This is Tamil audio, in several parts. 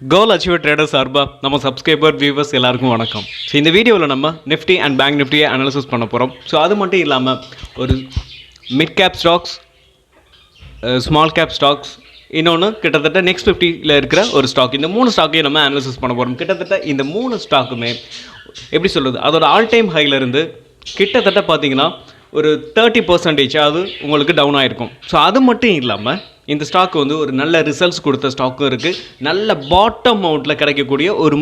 கோல் அச்சீவ் ட்ரேடர் சார்பாக நம்ம சப்ஸ்கிரைபர் வியூவர்ஸ் எல்லாருக்கும் வணக்கம். ஸோ இந்த வீடியோவில் நம்ம நிஃப்டி அண்ட் பேங்க் நிஃப்டியை அனாலிசிஸ் பண்ண போகிறோம் ஸோ அது மட்டும் இல்லாமல் ஒரு mid cap stocks small cap stocks இன்னொன்று கிட்டத்தட்ட நெக்ஸ்ட் ஃபிஃப்டியில் இருக்கிற ஒரு ஸ்டாக் இந்த மூணு ஸ்டாக்கையும் நம்ம அனாலிசிஸ் பண்ண போகிறோம் கிட்டத்தட்ட இந்த மூணு ஸ்டாக்குமே எப்படி சொல்கிறது அதோட ஆல் டைம் ஹையிலேருந்து கிட்டத்தட்ட பார்த்தீங்கன்னா ஒரு தேர்ட்டி பர்சன்டேஜாவது உங்களுக்கு டவுன் ஆகிருக்கும் ஸோ அது மட்டும் இல்லாமல் இந்த ஸ்டாக் வந்து ஒரு நல்ல ரிசல்ட்ஸ் கொடுத்த ஸ்டாக்கும் இருக்குது நல்ல பாட்டம் அவுட்டில் கிடைக்கக்கூடிய ஒரு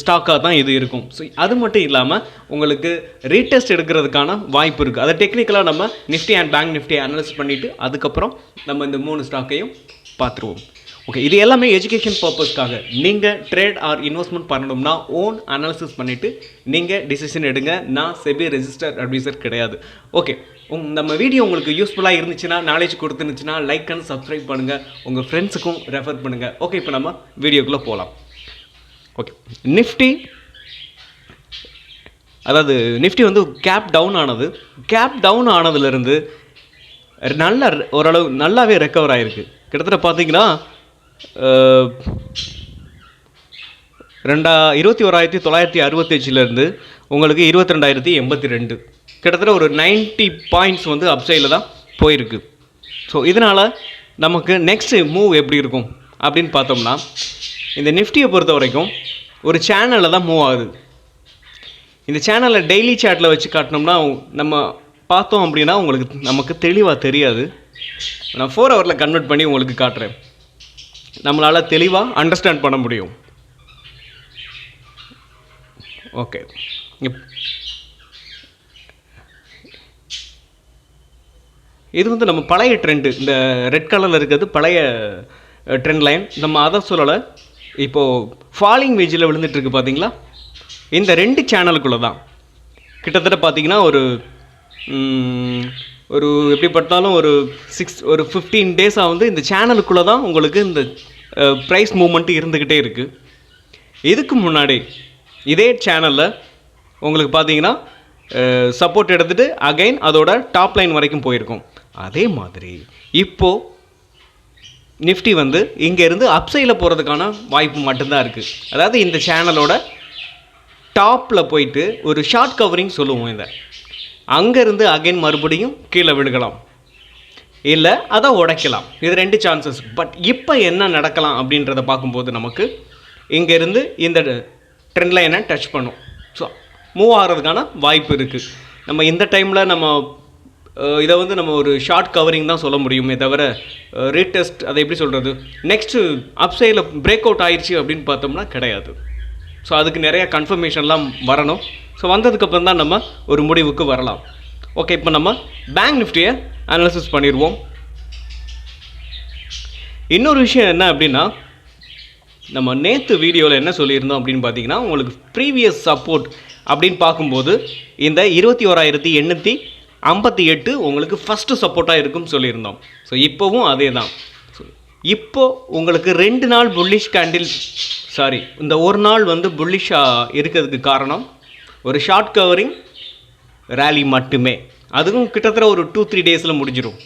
ஸ்டாக்காக தான் இது இருக்கும். ஸோ அது மட்டும் இல்லாமல் உங்களுக்கு ரீடெஸ்ட் எடுக்கிறதுக்கான வாய்ப்பு இருக்குது அதை டெக்னிக்கலாக நம்ம Nifty and bank Nifty analyse பண்ணிவிட்டு அதுக்கப்புறம் நம்ம இந்த மூணு ஸ்டாக்கையும் பார்த்துருவோம். ஓகே இது எல்லாமே எஜுகேஷன் பர்பஸ்க்காக நீங்கள் ட்ரேட் ஆர் இன்வெஸ்ட்மெண்ட் பண்ணணும்னா ஓன் அனாலிசிஸ் பண்ணிவிட்டு நீங்கள் டிசிஷன் எடுங்க. நான் செபி ரெஜிஸ்டர் அட்வைசர் கிடையாது. ஓகே உங் நம்ம வீடியோ உங்களுக்கு யூஸ்ஃபுல்லாக இருந்துச்சுன்னா நாலேஜ் கொடுத்துருந்துச்சுன்னா லைக் அண்ட் சப்ஸ்கிரைப் பண்ணுங்கள் உங்கள் ஃப்ரெண்ட்ஸுக்கும் ரெஃபர் பண்ணுங்கள் ஓகே இப்போ நம்ம வீடியோக்குள்ளே போகலாம் ஓகே நிஃப்டி அதாவது நிஃப்டி வந்து கேப் டவுன் ஆனது. கேப் டவுன் ஆனதுலேருந்து நல்ல ஓரளவு நல்லாவே ரெக்கவர் ஆகிருக்கு கிட்டத்தட்ட பார்த்தீங்கன்னா ரெண்டா இருபத்தி ஓராயிரத்தி தொள்ளாயிரத்தி அறுபத்தஞ்சிலேருந்து உங்களுக்கு இருபத்தி ரெண்டாயிரத்தி எண்பத்தி ரெண்டு. கிட்டத்தட்ட ஒரு 90 பாயிண்ட்ஸ் வந்து அப்சைடில் தான் போயிருக்கு. ஸோ இதனால் நமக்கு நெக்ஸ்ட் மூவ் எப்படி இருக்கும் அப்படின்னு பார்த்தோம்னா இந்த நிஃப்டியை பொறுத்த வரைக்கும் ஒரு சேனலில் தான் மூவ் ஆகுது. இந்த சேனலை டெய்லி சேட்டில் வச்சு காட்டினோம்னா நம்ம பார்த்தோம் அப்படின்னா உங்களுக்கு நமக்கு தெளிவாக தெரியாது. நான் ஃபோர் ஹவரில் கன்வெர்ட் பண்ணி உங்களுக்கு காட்டுறேன். நம்மளால் தெளிவாக அண்டர்ஸ்டாண்ட் பண்ண முடியும். ஓகே இது வந்து நம்ம பழைய ட்ரெண்டு இந்த ரெட் கலரில் இருக்கிறது பழைய ட்ரெண்ட் லைன் நம்ம அதை சொல்லலை. இப்போது ஃபாலிங் வேஜில் விழுந்துட்டுருக்கு பார்த்தீங்களா இந்த ரெண்டு சேனலுக்குள்ளே தான். கிட்டத்தட்ட பார்த்தீங்கன்னா ஒரு ஒரு எப்படி பார்த்தாலும் ஒரு சிக்ஸ் ஒரு ஃபிஃப்டீன் டேஸாக வந்து இந்த சேனலுக்குள்ளே தான் உங்களுக்கு இந்த ப்ரைஸ் மூமெண்ட்டு இருந்துக்கிட்டே இருக்குது இதுக்கு முன்னாடி இதே சேனலில் உங்களுக்கு பார்த்தீங்கன்னா சப்போர்ட் எடுத்துகிட்டு அகைன் அதோட டாப் லைன் வரைக்கும் போயிருக்கும். அதே மாதிரி இப்போது நிஃப்டி வந்து இங்கேருந்து அப்சைடில் போகிறதுக்கான வாய்ப்பு மட்டும்தான் இருக்குது அதாவது இந்த சேனலோட டாப்பில் போயிட்டு ஒரு ஷார்ட் கவரிங் சொல்லுவோம் இதை. அங்கேருந்து அகைன் மறுபடியும் கீழே விழுகலாம். இல்லை அதை உடைக்கலாம். இது ரெண்டு சான்சஸ் பட் இப்போ என்ன நடக்கலாம் அப்படின்றத பார்க்கும்போது நமக்கு இங்கேருந்து இந்த ட்ரெண்ட் லைனை டச் பண்ணும். ஸோ மூவ் ஆகிறதுக்கான வாய்ப்பு இருக்குது நம்ம இந்த டைமில் நம்ம இதை வந்து நம்ம ஒரு ஷார்ட் கவரிங் தான் சொல்ல முடியுமே தவிர ரீடெஸ்ட் அதை எப்படி சொல்கிறது நெக்ஸ்ட்டு அப்சைடில் பிரேக் அவுட் ஆயிடுச்சு அப்படின்னு பார்த்தோம்னா கிடையாது. ஸோ அதுக்கு நிறைய கன்ஃபர்மேஷன்லாம் வரணும். ஸோ வந்ததுக்கப்புறம் தான் நம்ம ஒரு முடிவுக்கு வரலாம். ஓகே இப்போ நம்ம பேங்க் நிஃப்டியை அனாலிசிஸ் பண்ணிடுவோம். இன்னொரு விஷயம் என்ன அப்படின்னா நம்ம நேற்று வீடியோவில் என்ன சொல்லியிருந்தோம் அப்படின்னு பார்த்தீங்கன்னா உங்களுக்கு ப்ரீவியஸ் சப்போர்ட் அப்படின்னு பார்க்கும்போது இந்த இருபத்தி ஓராயிரத்தி எண்ணூற்றி ஐம்பத்தி எட்டு உங்களுக்கு ஃபஸ்ட்டு சப்போர்ட்டாக இருக்கும்னு சொல்லியிருந்தோம். ஸோ இப்போவும் அதே தான் இப்போது இப்போ உங்களுக்கு ரெண்டு நாள் புல்லிஷ் கேண்டில் சாரி இந்த ஒரு நாள் வந்து புல்லிஷாக இருக்கிறதுக்கு காரணம் ஒரு ஷார்ட் கவரிங் ரேலி மட்டுமே. அதுவும் கிட்டத்தட்ட ஒரு டூ த்ரீ டேஸில் முடிஞ்சிடும்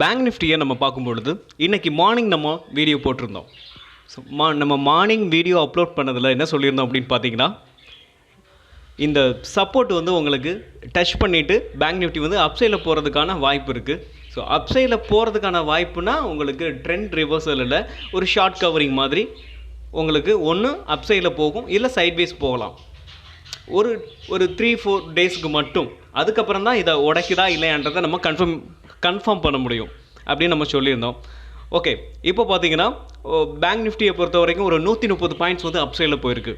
பேங்க் நிஃப்டியை நம்ம பார்க்கும் பொழுது இன்றைக்கி மார்னிங் நம்ம வீடியோ போட்டிருந்தோம். ஸோ மா நம்ம மார்னிங் வீடியோ அப்லோட் பண்ணதில் என்ன சொல்லியிருந்தோம் அப்படின்னு பார்த்தீங்கன்னா இந்த சப்போர்ட் வந்து உங்களுக்கு டச் பண்ணிவிட்டு பேங்க் நிஃப்டி வந்து அப்சைடில் போகிறதுக்கான வாய்ப்பு இருக்குது ஸோ அப்சைடில் போகிறதுக்கான வாய்ப்புனா உங்களுக்கு ட்ரெண்ட் ரிவர்சலில் ஒரு ஷார்ட் கவரிங் மாதிரி உங்களுக்கு ஒன்று அப்சைடில் போகும் இல்லை சைட்வேஸ் போகலாம். ஒரு ஒரு த்ரீ ஃபோர் டேஸ்க்கு மட்டும். அதுக்கப்புறம் தான் இதை உடைக்குதா இல்லையான்றதை நம்ம கன்ஃபார்ம் கன்ஃபார்ம் பண்ண முடியும் அப்படின்னு நம்ம சொல்லியிருந்தோம். ஓகே இப்போ பார்த்தீங்கன்னா பேங்க் நிஃப்டியை பொறுத்த வரைக்கும் ஒரு நூற்றி முப்பது பாயிண்ட்ஸ் வந்து அப்சைடில் போயிருக்கு.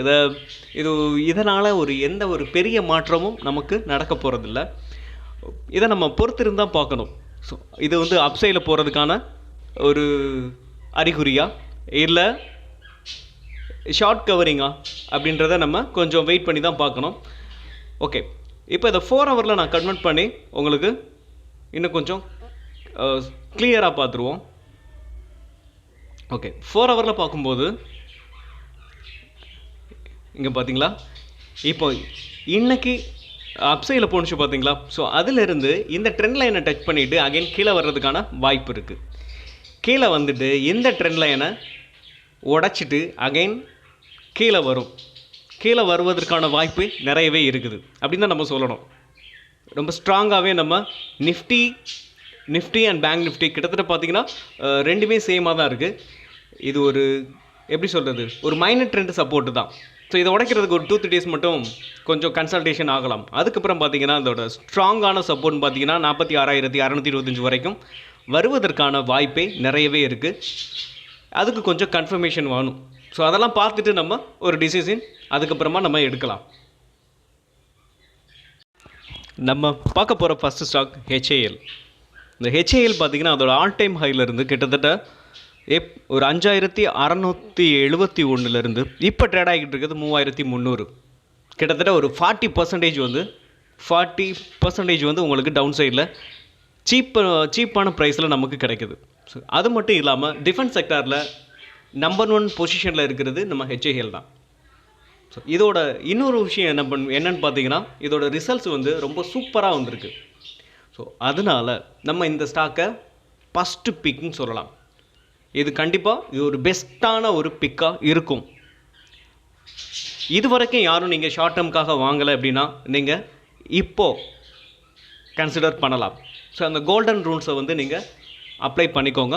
இதை இது இதனால் ஒரு எந்த ஒரு பெரிய மாற்றமும் நமக்கு நடக்க போகிறதில்ல இதை நம்ம பொறுத்திருந்து பார்க்கணும். ஸோ இது வந்து அப்சைடில் போகிறதுக்கான ஒரு அறிகுறியா? இல்லை ஷார்ட் கவரிங்கா? அப்படின்றத நம்ம கொஞ்சம் வெயிட் பண்ணி தான் பார்க்கணும். ஓகே இப்போ இதை ஃபோர் ஹவரில் நான் கன்வெர்ட் பண்ணி உங்களுக்கு இன்னும் கொஞ்சம் கிளியராக பார்த்துருவோம். ஓகே ஃபோர் ஹவரில் பார்க்கும்போது இங்கே பார்த்தீங்களா? இப்போ இன்றைக்கி அப்சையில் போணுச்சு பார்த்தீங்களா ஸோ அதிலிருந்து இந்த ட்ரெண்ட் லைனை டச் பண்ணிவிட்டு அகைன் கீழே வர்றதுக்கான வாய்ப்பு இருக்குது கீழே வந்துட்டு இந்த ட்ரெண்ட் லைனை உடச்சிட்டு அகைன் கீழே வரும். கீழே வருவதற்கான வாய்ப்பு நிறையவே இருக்குது. அப்படின்னு தான் நம்ம சொல்லணும். ரொம்ப ஸ்ட்ராங்காகவே நம்ம Nifty Nifty and bank Nifty கிட்டத்தட்ட பார்த்தீங்கன்னா ரெண்டுமே சேமாக தான் இருக்குது இது ஒரு எப்படி சொல்கிறது ஒரு மைனர் ட்ரெண்ட் சப்போர்ட்டு தான். ஸோ இதை உடைக்கிறதுக்கு ஒரு டூ த்ரீ டேஸ் மட்டும் கொஞ்சம் கன்சல்டேஷன் ஆகலாம். அதுக்கப்புறம் பார்த்தீங்கன்னா அதோட ஸ்ட்ராங்கான சப்போர்ட்னு பார்த்தீங்கன்னா நாற்பத்தி ஆறாயிரத்தி அறநூற்றி இருபத்தஞ்சி வரைக்கும் வருவதற்கான வாய்ப்பே நிறையவே இருக்குது அதுக்கு கொஞ்சம் கன்ஃபர்மேஷன் வேணும். ஸோ அதெல்லாம் பார்த்துட்டு நம்ம ஒரு டிசிஷன் அதுக்கப்புறமா நம்ம எடுக்கலாம். நம்ம பார்க்க போகிற ஃபஸ்ட்டு ஸ்டாக் ஹெச்ஏஎல் இந்த ஹெச்ஏஎல் பார்த்தீங்கன்னா அதோட ஆல் டைம் ஹைலேருந்து கிட்டத்தட்ட எப் ஒரு அஞ்சாயிரத்தி அறநூற்றி எழுபத்தி ஒன்றுலேருந்து இப்போ ட்ரேட் ஆகிட்டு இருக்கிறது மூவாயிரத்தி முந்நூறு. கிட்டத்தட்ட ஒரு ஃபார்ட்டி பர்சன்டேஜ் வந்து ஃபார்ட்டி பர்சன்டேஜ் வந்து உங்களுக்கு டவுன் சைடில் சீப்பு சீப்பான ப்ரைஸில் நமக்கு கிடைக்குது. ஸோ அது மட்டும் இல்லாமல் டிஃபென்ஸ் செக்டாரில் நம்பர் ஒன் பொசிஷனில் இருக்கிறது நம்ம ஹெச்ஏஎல் தான். ஸோ இதோட இன்னொரு விஷயம் என்ன பண் என்னன்னு பார்த்தீங்கன்னா இதோட ரிசல்ட்ஸ் வந்து ரொம்ப சூப்பராக வந்திருக்கு. ஸோ அதனால நம்ம இந்த ஸ்டாக்கை ஃபஸ்ட்டு பிக்னு சொல்லலாம். இது கண்டிப்பாக இது ஒரு பெஸ்ட்டான ஒரு பிக்காக இருக்கும். இது வரைக்கும் யாரும் நீங்கள் ஷார்ட் டேர்முக்காக வாங்கலை அப்படின்னா நீங்கள் இப்போது கன்சிடர் பண்ணலாம். ஸோ அந்த கோல்டன் ரூல்ஸை வந்து நீங்கள் அப்ளை பண்ணிக்கோங்க.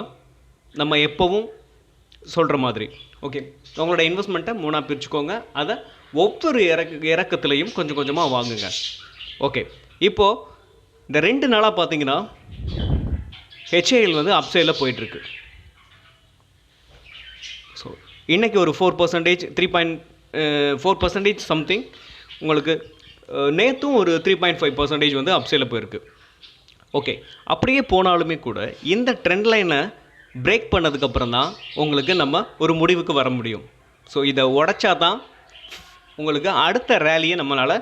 நம்ம எப்போவும் சொல்கிற மாதிரி. ஓகே உங்களோட இன்வெஸ்ட்மெண்ட்டை மூணாக பிரிச்சுக்கோங்க. அதை ஒவ்வொரு இறக்க இறக்கத்துலேயும் கொஞ்சம் கொஞ்சமாக வாங்குங்க. ஓகே இப்போது இந்த ரெண்டு நாளாக பார்த்தீங்கன்னா ஹெச்ஏஎல் வந்து அப்சைடில் போயிட்டுருக்கு. இன்றைக்கி ஒரு four percentage three point four percentage something உங்களுக்கு நேற்றும் ஒரு த்ரீ பாயிண்ட் ஃபைவ் பர்சன்டேஜ் வந்து அப்சேல போயிருக்கு. ஓகே அப்படியே போனாலுமே கூட இந்த ட்ரெண்ட் லைனை பிரேக் பண்ணதுக்கப்புறம் தான் உங்களுக்கு நம்ம ஒரு முடிவுக்கு வர முடியும். ஸோ இதை உடைச்சா தான் உங்களுக்கு அடுத்த ரேலியை நம்மளால்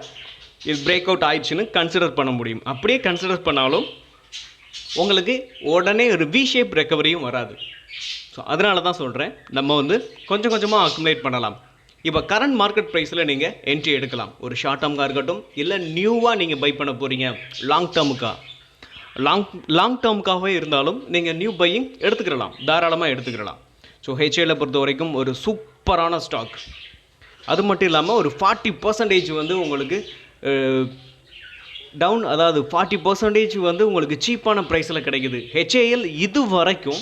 இது பிரேக் அவுட் ஆயிடுச்சுன்னு கன்சிடர் பண்ண முடியும். அப்படியே கன்சிடர் பண்ணாலும் உங்களுக்கு உடனே ஒரு வி ஷேப் ரெக்கவரியும் வராது. ஸோ அதனால தான் சொல்கிறேன் நம்ம வந்து கொஞ்சம் கொஞ்சமாக அக்குமுலேட் பண்ணலாம். இப்போ கரண்ட் மார்க்கெட் ப்ரைஸில் நீங்கள் என்ட்ரி எடுக்கலாம். ஒரு ஷார்ட் டேர்முக்காக இருக்கட்டும் இல்லை நியூவாக நீங்கள் பை பண்ண போகிறீங்க லாங் டேர்முக்காக லாங் லாங் டேர்முக்காகவே இருந்தாலும் நீங்கள் நியூ பையிங் எடுத்துக்கிடலாம் தாராளமாக எடுத்துக்கிடலாம். ஸோ ஹெச்ஏல பொறுத்த வரைக்கும் ஒரு சூப்பரான ஸ்டாக் அது மட்டும் இல்லாமல் ஒரு ஃபார்ட்டி பர்சன்டேஜ் வந்து உங்களுக்கு டவுன் அதாவது ஃபார்ட்டி பர்சன்டேஜ் வந்து உங்களுக்கு சீப்பான ப்ரைஸில் கிடைக்குது. ஹெச்ஏஎல் இது வரைக்கும்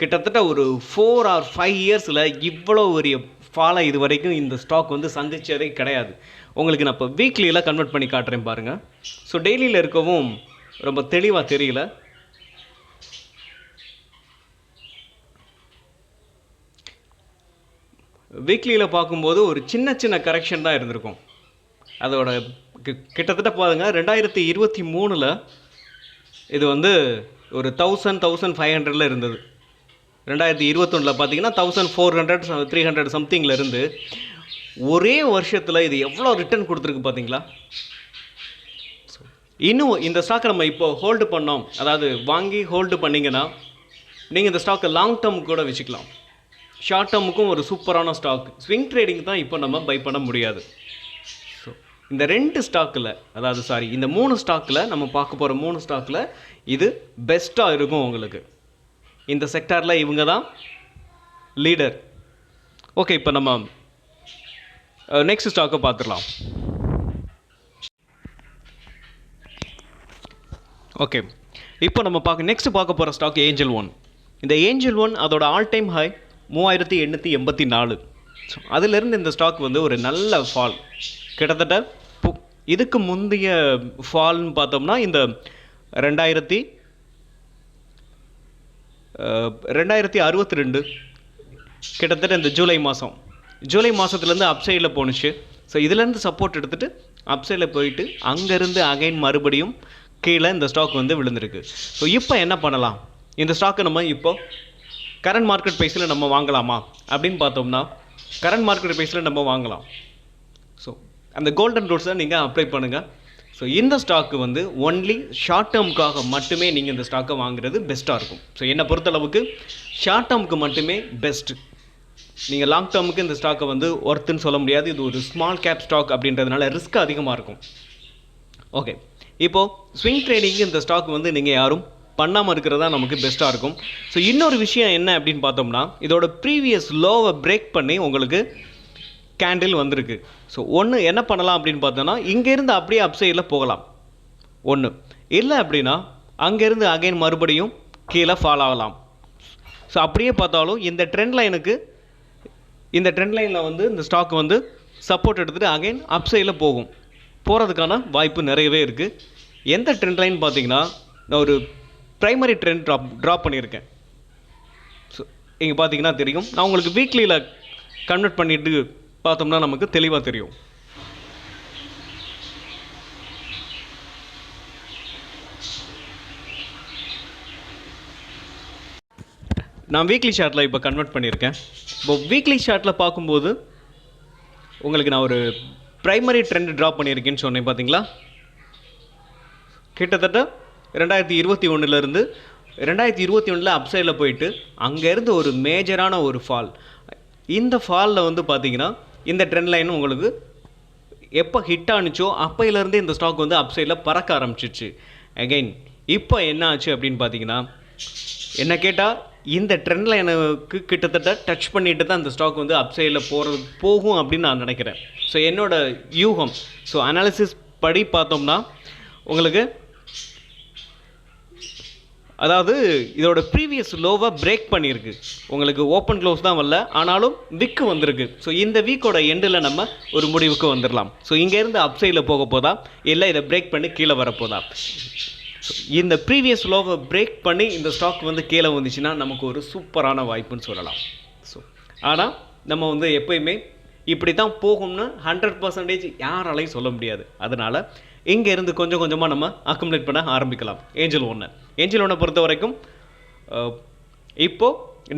கிட்டத்தட்ட ஒரு ஃபோர் ஆர் ஃபைவ் இயர்ஸில் இவ்வளோ ஒரு ஃபாலை இது வரைக்கும் இந்த ஸ்டாக் வந்து சந்தித்ததே கிடையாது. உங்களுக்கு நான் இப்போ வீக்லியில் கன்வெர்ட் பண்ணி காட்டுறேன் பாருங்கள் ஸோ டெய்லியில் இருக்கவும் ரொம்ப தெளிவாக தெரியல. வீக்லியில் பார்க்கும்போது ஒரு சின்ன சின்ன கரெக்ஷன் தான் இருந்திருக்கும். அதோட கி- கிட்டத்தட்ட பாருங்க ரெண்டாயிரத்தி இருபத்தி மூணில் இது வந்து ஒரு தௌசண்ட் தௌசண்ட் ஃபைவ் ஹண்ட்ரடில் இருந்தது. ரெண்டாயிரத்தி இருபத்தொன்னில் பார்த்தீங்கன்னா thousand four hundred three hundred சம்திங்கில் இருந்து ஒரே வருஷத்தில் இது எவ்வளோ ரிட்டர்ன் கொடுத்துருக்கு பார்த்தீங்களா? இன்னும் இந்த ஸ்டாக்கை நம்ம இப்போ ஹோல்டு பண்ணோம். அதாவது வாங்கி ஹோல்டு பண்ணீங்கன்னா நீங்கள் இந்த ஸ்டாக்கை லாங் டேர்ம் கூட வச்சுக்கலாம். ஷார்ட் டேர்முக்கும் ஒரு சூப்பரான ஸ்டாக் ஸ்விங் ட்ரேடிங் தான் இப்போ நம்ம பை பண்ண முடியாது. ஸோ இந்த ரெண்டு ஸ்டாக்கில் அதாவது சாரி இந்த மூணு ஸ்டாக்கில் நம்ம பார்க்க போகிற மூணு ஸ்டாக்கில் இது பெஸ்ட்டாக இருக்கும் உங்களுக்கு. இந்த செக்டாரில் இவங்க தான் லீடர் ஓகே இப்போ நம்ம uh, நெக்ஸ்ட் ஸ்டாக்கை பார்த்துடலாம். ஓகே இப்போ நம்ம பார்க்க நெக்ஸ்ட் பார்க்க போகிற ஸ்டாக் ஏஞ்சல் ஒன் இந்த ஏஞ்சல் ஒன் அதோட ஆல் டைம் ஹை மூவாயிரத்தி எண்ணூற்றி எண்பத்தி நாலு. ஸோ அதிலிருந்து இந்த ஸ்டாக் வந்து ஒரு நல்ல ஃபால் கிட்டத்தட்ட பு- இதுக்கு முந்தைய ஃபால்னு பார்த்தோம்னா இந்த ரெண்டாயிரத்தி ரெண்டாயிரத்தி அறுபத்தி ரெண்டு கிட்டத்தட்ட இந்த ஜூலை மாதம் ஜூலை மாதத்துலேருந்து அப்சைடில் போணுச்சு. ஸோ இதுலேருந்து சப்போர்ட் எடுத்துகிட்டு அப்சைடில் போயிட்டு அங்கேருந்து அகைன் மறுபடியும் கீழே இந்த ஸ்டாக் வந்து விழுந்திருக்கு. ஸோ இப்போ என்ன பண்ணலாம்? இந்த ஸ்டாக்கை நம்ம இப்போ கரண்ட் மார்க்கெட் ப்ரைஸில் நம்ம வாங்கலாமா? அப்படின்னு பார்த்தோம்னா கரண்ட் மார்க்கெட் ப்ரைஸில் நம்ம வாங்கலாம். ஸோ அந்த கோல்டன் ரூல்ஸை நீங்கள் அப்ளை பண்ணுங்கள் ஸோ இந்த ஸ்டாக்கு வந்து ஒன்லி ஷார்ட் டேர்முக்காக மட்டுமே நீங்கள் இந்த ஸ்டாக்கை வாங்குறது பெஸ்ட்டாக இருக்கும். ஸோ என்னை பொறுத்தளவுக்கு ஷார்ட் டேர்முக்கு மட்டுமே பெஸ்ட்டு நீங்கள் லாங் டேர்முக்கு இந்த ஸ்டாக்கை வந்து ஒர்த்துன்னு சொல்ல முடியாது. இது ஒரு ஸ்மால் கேப் ஸ்டாக் அப்படின்றதுனால ரிஸ்க் அதிகமாக இருக்கும். ஓகே இப்போது ஸ்விங் ட்ரேடிங் இந்த ஸ்டாக் வந்து நீங்கள் யாரும் பண்ணாமல் இருக்கிறதா நமக்கு பெஸ்ட்டாக இருக்கும். ஸோ இன்னொரு விஷயம் என்ன அப்படின்னு பார்த்தோம்னா இதோட ப்ரீவியஸ் லோவை பிரேக் பண்ணி உங்களுக்கு கேண்டில் வந்திருக்கு. ஸோ ஒன்று என்ன பண்ணலாம் அப்படின்னு பார்த்தோன்னா இங்கேருந்து அப்படியே அப்சைடில் போகலாம். ஒன்று இல்லை அப்படின்னா அங்கேருந்து அகைன் மறுபடியும் கீழே ஃபால் ஆகலாம். ஸோ அப்படியே பார்த்தாலும் இந்த ட்ரெண்ட் லைனுக்கு இந்த ட்ரெண்ட் லைனில் வந்து இந்த ஸ்டாக் வந்து சப்போர்ட் எடுத்துகிட்டு அகைன் அப்சைடில் போகும். போகிறதுக்கான வாய்ப்பு நிறையவே இருக்குது எந்த ட்ரெண்ட் லைன் பார்த்தீங்கன்னா நான் ஒரு ப்ரைமரி ட்ரெண்ட் ட்ராப் ட்ராப் பண்ணியிருக்கேன். ஸோ இங்கே பார்த்தீங்கன்னா தெரியும். நான் உங்களுக்கு வீக்லியில் கன்வெர்ட் பண்ணிவிட்டு பார்த்தோம்னா நமக்கு தெளிவாக தெரியும். நான் வீக்லி ஷார்ட்டில் இப்போ கன்வெர்ட் பண்ணியிருக்கேன். இப்போ வீக்லி ஷார்ட்டில் பார்க்கும்போது உங்களுக்கு நான் ஒரு ப்ரைமரி ட்ரெண்ட் ட்ராப் பண்ணியிருக்கேன்னு சொன்னேன் பார்த்தீங்களா? கிட்டத்தட்ட ரெண்டாயிரத்தி இருபத்தி ஒன்றுலேருந்து ரெண்டாயிரத்தி இருபத்தி ஒன்றில் அப்சைடில் போயிட்டு அங்கேருந்து ஒரு மேஜரான ஒரு ஃபால் இந்த ஃபாலில் வந்து பார்த்தீங்கன்னா இந்த ட்ரெண்ட் லைன் உங்களுக்கு எப்போ ஹிட் ஆனுச்சோ அப்போயிலேருந்து இந்த ஸ்டாக் வந்து அப்சைடில் பறக்க ஆரம்பிச்சிச்சு அகைன் இப்போ என்ன ஆச்சு அப்படின்னு பார்த்தீங்கன்னா என்ன கேட்டால் இந்த ட்ரெண்ட் லைனுக்கு கிட்டத்தட்ட டச் பண்ணிட்டு தான் இந்த ஸ்டாக் வந்து அப்சைடில் போகிறது போகும் அப்படின்னு நான் நினைக்கிறேன். ஸோ என்னோடய யூகம். ஸோ அனாலிசிஸ் படி பார்த்தோம்னா உங்களுக்கு அதாவது இதோட ப்ரீவியஸ் லோவை பிரேக் பண்ணியிருக்கு. உங்களுக்கு ஓப்பன் க்ளோஸ் தான் வரல ஆனாலும் விக்கு வந்திருக்கு. ஸோ இந்த வீக்கோட எண்டில் நம்ம ஒரு முடிவுக்கு வந்துடலாம் ஸோ இங்கேருந்து அப்சைடில் போக போதா? இல்லை இதை பிரேக் பண்ணி கீழே வரப்போதா இந்த ப்ரீவியஸ் லோவை பிரேக் பண்ணி இந்த ஸ்டாக் வந்து கீழே வந்துச்சுன்னா நமக்கு ஒரு சூப்பரான வாய்ப்புன்னு சொல்லலாம். ஸோ ஆனால் நம்ம வந்து எப்பயுமே இப்படி தான் போகும்னு ஹண்ட்ரட் பர்சன்டேஜ் யாராலையும் சொல்ல முடியாது. அதனால் இங்கே இருந்து கொஞ்சம் கொஞ்சமாக நம்ம அக்குமுலேட் பண்ண ஆரம்பிக்கலாம். ஏஞ்சல் ஒன்று ஏஞ்சல் ஒன்றை பொறுத்த வரைக்கும் இப்போது இப்போ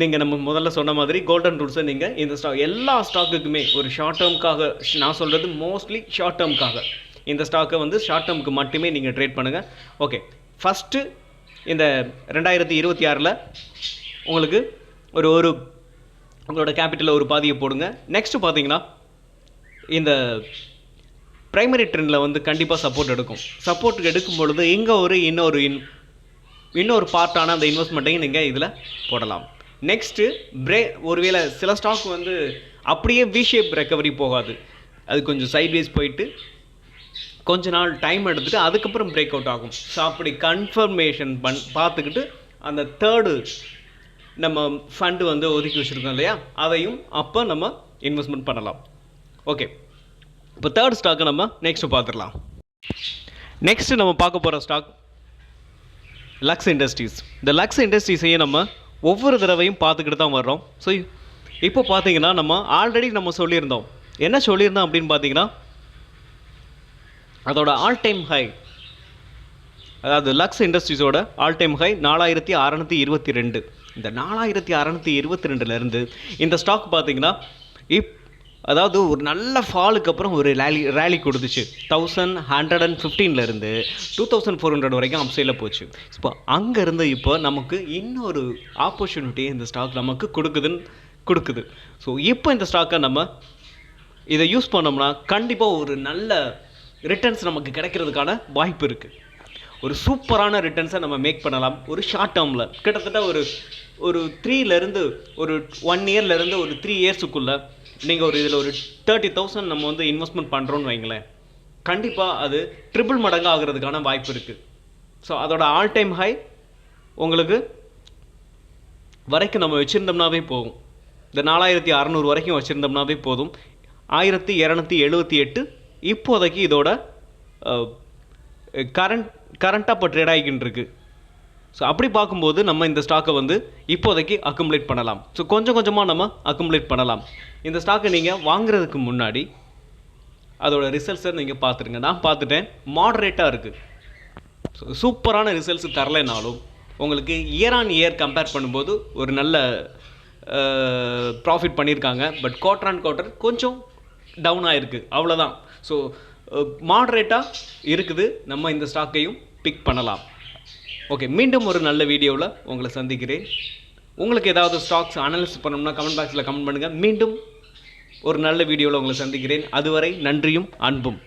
நீங்கள் நம்ம முதல்ல சொன்ன மாதிரி கோல்டன் ரூல்ஸை நீங்கள் இந்த ஸ்டாக் எல்லா ஸ்டாக்குக்குமே ஒரு ஷார்ட் டேர்முக்காக நான் சொல்கிறது மோஸ்ட்லி ஷார்ட் டேர்முக்காக இந்த ஸ்டாக்கை வந்து ஷார்ட் டேர்முக்கு மட்டுமே நீங்கள் ட்ரேட் பண்ணுங்கள் ஓகே ஃபஸ்ட்டு இந்த ரெண்டாயிரத்தி இருபத்தி ஆறில் உங்களுக்கு ஒரு ஒரு உங்களோட கேபிட்டலில் ஒரு பாதியை போடுங்க. நெக்ஸ்ட்டு பார்த்தீங்கன்னா இந்த ப்ரைமரி ட்ரெண்டில் வந்து கண்டிப்பாக சப்போர்ட் எடுக்கும். சப்போர்ட் எடுக்கும் பொழுது இங்கே ஒரு இன்னொரு இன் இன்னொரு பார்ட்டான அந்த இன்வெஸ்ட்மெண்ட்டையும் நீங்கள் இதில் போடலாம். நெக்ஸ்ட்டு பிரே ஒருவேளை சில ஸ்டாக் வந்து அப்படியே வி ஷேப் ரெக்கவரி போகாது. அது கொஞ்சம் சைட்வேஸ் போயிட்டு கொஞ்ச நாள் டைம் எடுத்துகிட்டு அதுக்கப்புறம் பிரேக் அவுட் ஆகும். ஸோ அப்படி கன்ஃபர்மேஷன் பண் பார்த்துக்கிட்டு அந்த தேர்டு நம்ம ஃபண்டு வந்து ஒதுக்கி வச்சுருக்கோம் இல்லையா? அதையும் அப்போ நம்ம இன்வெஸ்ட்மெண்ட் பண்ணலாம். ஓகே இப்போ தேர்ட் ஸ்டாக்கை நம்ம நெக்ஸ்ட்டு பார்த்துடலாம். நெக்ஸ்ட்டு நம்ம பார்க்க போகிற ஸ்டாக் லக்ஸ் இண்டஸ்ட்ரீஸ் இந்த லக்ஸ் இண்டஸ்ட்ரீஸையும் நம்ம ஒவ்வொரு தடவையும் பார்த்துக்கிட்டு தான் வர்றோம். ஸோ இப்போ பார்த்தீங்கன்னா நம்ம ஆல்ரெடி நம்ம சொல்லியிருந்தோம். என்ன சொல்லியிருந்தோம் அப்படின்னு பார்த்தீங்கன்னா அதோட ஆல் டைம் ஹை அதாவது லக்ஸ் இண்டஸ்ட்ரீஸோட ஆல் டைம் ஹை நாலாயிரத்தி அறநூற்றி இருபத்தி ரெண்டு. இந்த நாலாயிரத்தி அறநூற்றி இருபத்தி ரெண்டுலேருந்து இந்த ஸ்டாக் பார்த்தீங்கன்னா இப் அதாவது ஒரு நல்ல ஃபாலுக்கு அப்புறம் ஒரு ரேலி ரேலி கொடுத்துச்சு. தௌசண்ட் ஹண்ட்ரட் அண்ட் ஃபிஃப்டீன்லேருந்து டூ தௌசண்ட் ஃபோர் ஹண்ட்ரட் வரைக்கும் அப்சைடில் போச்சு. இப்போ அங்கேருந்து இப்போ நமக்கு இன்னொரு ஆப்பர்ச்சுனிட்டி இந்த ஸ்டாக் நமக்கு கொடுக்குதுன்னு கொடுக்குது. ஸோ இப்போ இந்த ஸ்டாக்கை நம்ம இதை யூஸ் பண்ணோம்னா கண்டிப்பாக ஒரு நல்ல ரிட்டர்ன்ஸ் நமக்கு கிடைக்கிறதுக்கான வாய்ப்பு இருக்குது ஒரு சூப்பரான ரிட்டர்ன்ஸை நம்ம மேக் பண்ணலாம். ஒரு ஷார்ட் டேர்மில் கிட்டத்தட்ட ஒரு ஒரு த்ரீலேருந்து ஒரு ஒன் இயர்லேருந்து ஒரு த்ரீ இயர்ஸுக்குள்ளே நீங்கள் ஒரு இதில் ஒரு தேர்ட்டி தௌசண்ட் நம்ம வந்து இன்வெஸ்ட்மெண்ட் பண்ணுறோன்னு வைங்களேன். கண்டிப்பாக அது ட்ரிபிள் மடங்கு ஆகிறதுக்கான வாய்ப்பு இருக்குது ஸோ அதோட ஆல் டைம் ஹை உங்களுக்கு வரைக்கும் நம்ம வச்சுருந்தோம்னாவே போகும். இந்த நாலாயிரத்தி அறநூறு வரைக்கும் வச்சுருந்தோம்னாவே போதும். ஆயிரத்தி இரநூத்தி எழுபத்தி எட்டு இப்போதைக்கு இதோட கரண்ட் கரண்ட்டாக இப்போ ட்ரேட் ஆகிக்கிட்டு இருக்குது ஸோ அப்படி பார்க்கும்போது நம்ம இந்த ஸ்டாக்கை வந்து இப்போதைக்கு அக்குமுலேட் பண்ணலாம். ஸோ கொஞ்சம் கொஞ்சமாக நம்ம அக்குமுலேட் பண்ணலாம். இந்த ஸ்டாக்கை நீங்கள் வாங்குறதுக்கு முன்னாடி அதோட ரிசல்ட்ஸை நீங்கள் பார்த்துருங்க. நான் பார்த்துட்டேன். மாடரேட்டாக இருக்குது ஸோ சூப்பரான ரிசல்ட்ஸ் தரலைனாலும் உங்களுக்கு இயர் ஆன் இயர் கம்பேர் பண்ணும்போது ஒரு நல்ல ப்ராஃபிட் பண்ணியிருக்காங்க. பட் குவார்டர் ஆன் குவார்டர் கொஞ்சம் டவுன் ஆகிருக்கு அவ்வளோதான் ஸோ மாடரேட்டாக இருக்குது. நம்ம இந்த ஸ்டாக்கையும் பிக் பண்ணலாம். ஓகே மீண்டும் ஒரு நல்ல வீடியோவில் உங்களை சந்திக்கிறேன். உங்களுக்கு ஏதாவது ஸ்டாக்ஸ் அனலிசிஸ் பண்ணணும்னா கமெண்ட் பாக்ஸில் கமெண்ட் பண்ணுங்கள் மீண்டும் ஒரு நல்ல வீடியோவில் உங்களை சந்திக்கிறேன். அதுவரை நன்றியும் அன்பும்.